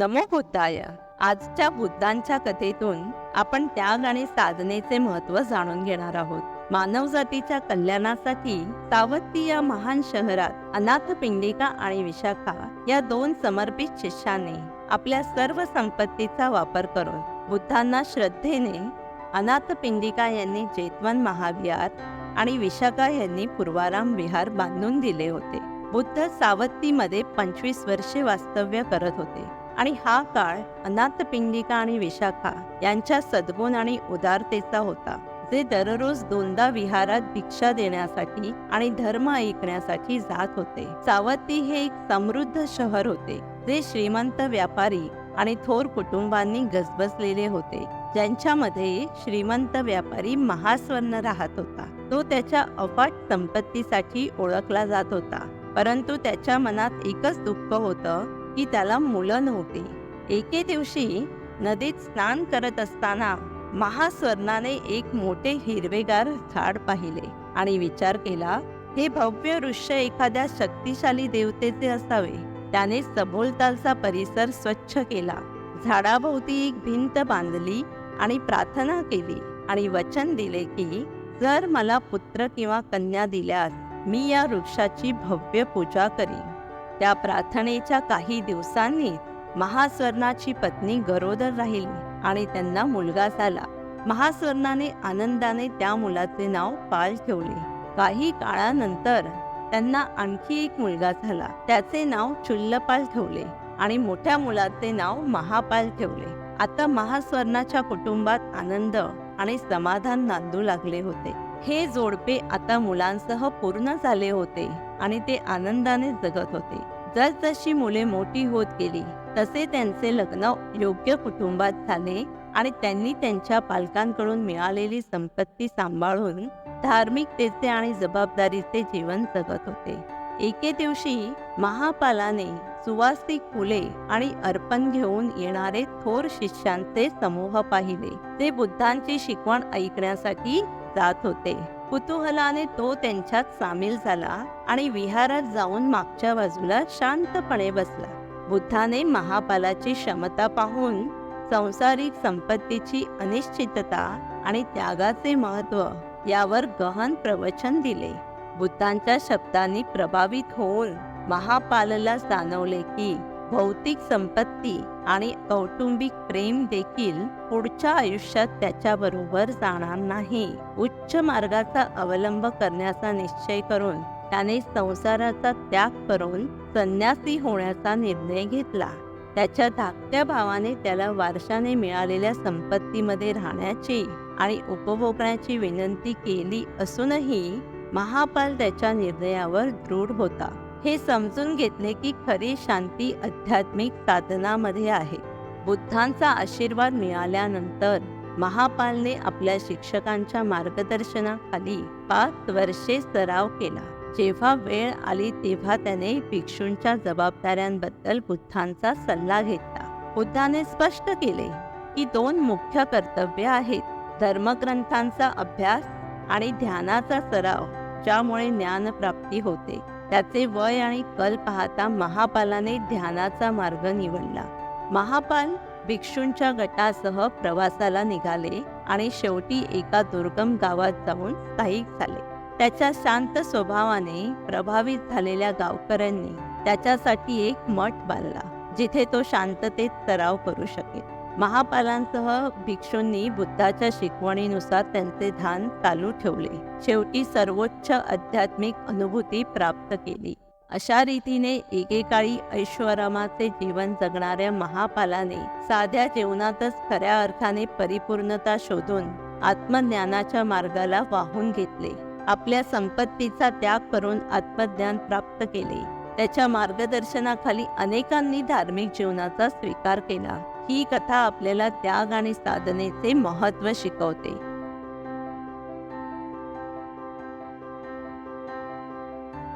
नमो बुद्धाय. आजच्या बुद्धांच्या कथेतून आपण त्याग आणि साधनेचे महत्त्व जाणून घेणार आहोत. मानवजातीच्या कल्याणासाठी सावत्ती या महान शहरात अनाथ पिंडिका आणि विशाखा या दोन समर्पित शिष्याने आपल्या सर्व संपत्तीचा वापर करून बुद्धांना श्रद्धेने अनाथ पिंडिका यांनी जेतवन महाविहार आणि विशाखा यांनी पूर्वाराम विहार बांधून दिले होते. बुद्ध सावत्तीमध्ये पंचवीस वर्षे वास्तव्य करत होते. आणि हा काळ अनाथ पिंडिका आणि विशाखा यांच्या सद्गुण आणि उदारतेचा होता जे दररोज दोनदा विहारात भिक्षा देण्यासाठी आणि धर्म ऐकण्यासाठी जात होते. सावती हे एक समृद्ध शहर होते जे श्रीमंत व्यापारी आणि थोर कुटुंबांनी गजबजलेले होते. ज्यांच्यामध्ये श्रीमंत व्यापारी महास्वर्ण राहत होता. तो त्याच्या अफाट संपत्तीसाठी ओळखला जात होता परंतु त्याच्या मनात एकच दुःख होतं की त्याला मुलं नव्हती. एके दिवशी नदीत स्नान करत असताना महास्वर्णाने एक मोठे हिरवेगार झाड पाहिले आणि विचार केला हे भव्य वृक्ष एखाद्या शक्तिशाली देवतेचे असावे. त्याने सभोलतालचा परिसर स्वच्छ केला. झाडाभोवती एक भिंत बांधली आणि प्रार्थना केली आणि वचन दिले की जर मला पुत्र किंवा कन्या दिल्यास मी या वृक्षाची भव्य पूजा करीन. त्या प्रार्थनेच्या काही दिवसांनी महास्वर्णाची पत्नी गरोदर राहिली आणि त्यांना मुलगा झाला. महास्वर्णाने आनंदाने त्या मुलाचे नाव पाल ठेवले. काही काळानंतर त्यांना आणखी एक मुलगा झाला. त्याचे नाव चुल्लपाल ठेवले आणि मोठ्या मुलाचे नाव महापाल ठेवले. आता महास्वर्णाच्या कुटुंबात आनंद आणि समाधान नांदू लागले होते. हे जोडपे आता मुलांसह पूर्ण झाले होते आणि ते आनंदाने जगत होते. जसजशी मुले मोठी होत गेली तसे त्यांचे लग्न योग्य कुटुंबात झाले आणि त्यांनी त्यांच्या पालकांकडून मिळालेली संपत्ती सांभाळून धार्मिकतेचे आणि जबाबदारीचे जीवन जगत होते. एके दिवशी महापालाने सुवासिक फुले आणि अर्पण घेऊन येणारे थोर शिष्यांचे समूह पाहिले. ते बुद्धांची शिकवण ऐकण्यासाठी जात होते. कुतूहलाने तो त्यांच्यात सामील झाला आणि विहारात जाऊन मागच्या बाजूला शांतपणे बसला. बुद्धाने महापालाची क्षमता पाहून संसारिक संपत्तीची अनिश्चितता आणि त्यागाचे महत्त्व यावर गहन प्रवचन दिले. बुद्धांच्या शब्दांनी प्रभावित होऊन महापालला जाणवले की भौतिक संपत्ती आणि कौटुंबिक प्रेम देखील पुढच्या आयुष्यात त्याच्याबरोबर जाणार नाही. उच्च मार्गाचा अवलंब करण्याचा निश्चय करून त्याने संसाराचा त्याग करून संन्यासी होण्याचा निर्णय घेतला. त्याच्या धाकट्या भावाने त्याला वारशाने मिळालेल्या संपत्तीमध्ये राहण्याची आणि उपभोगण्याची विनंती केली असूनही महापाल त्याच्या निर्णयावर दृढ होता. हे समजून घेतले की खरी शांती आध्यात्मिक साधनामध्ये आहे. बुद्धांचा आशीर्वाद मिळाल्यानंतर महापालने आपल्या शिक्षकांच्या मार्गदर्शनाखाली पाच वर्षे सराव केला. जेव्हा वेळ आली तेव्हा त्याने भिक्षूंच्या जबाबदाऱ्यांबद्दल बुद्धांचा सल्ला घेतला. बुद्धाने स्पष्ट केले की दोन मुख्य कर्तव्य आहेत. धर्मग्रंथांचा अभ्यास आणि ध्यानाचा सराव ज्यामुळे ज्ञानप्राप्ती होते. त्याचे वय आणि कल पाहता महापालाने ध्यानाचा मार्ग निवडला. महापाल भिक्षूंच्या गटासह प्रवासाला निघाले आणि शेवटी एका दुर्गम गावात जाऊन स्थायिक झाले. त्याच्या शांत स्वभावाने प्रभावित झालेल्या गावकऱ्यांनी त्याच्यासाठी एक मठ बांधला जिथे तो शांततेत सराव करू शकेल. महापालांसह भिक्षूंनी बुद्धाच्या शिकवणीनुसार त्यांचे ध्यान चालू ठेवले. शेवटी सर्वोच्च आध्यात्मिक अनुभूती प्राप्त केली. अशा रीतीने एकेकाळी ऐश्वरामाचे जीवन जगणाऱ्या महापालाने साध्या जीवनातच खऱ्या अर्थाने परिपूर्णता शोधून आत्मज्ञानाच्या मार्गाला वाहून घेतले. आपल्या संपत्तीचा त्याग करून आत्मज्ञान प्राप्त केले. त्याच्या मार्गदर्शनाखाली अनेकांनी धार्मिक जीवनाचा स्वीकार केला. ही कथा आपल्याला त्याग आणि साधनेचे महत्त्व शिकवते.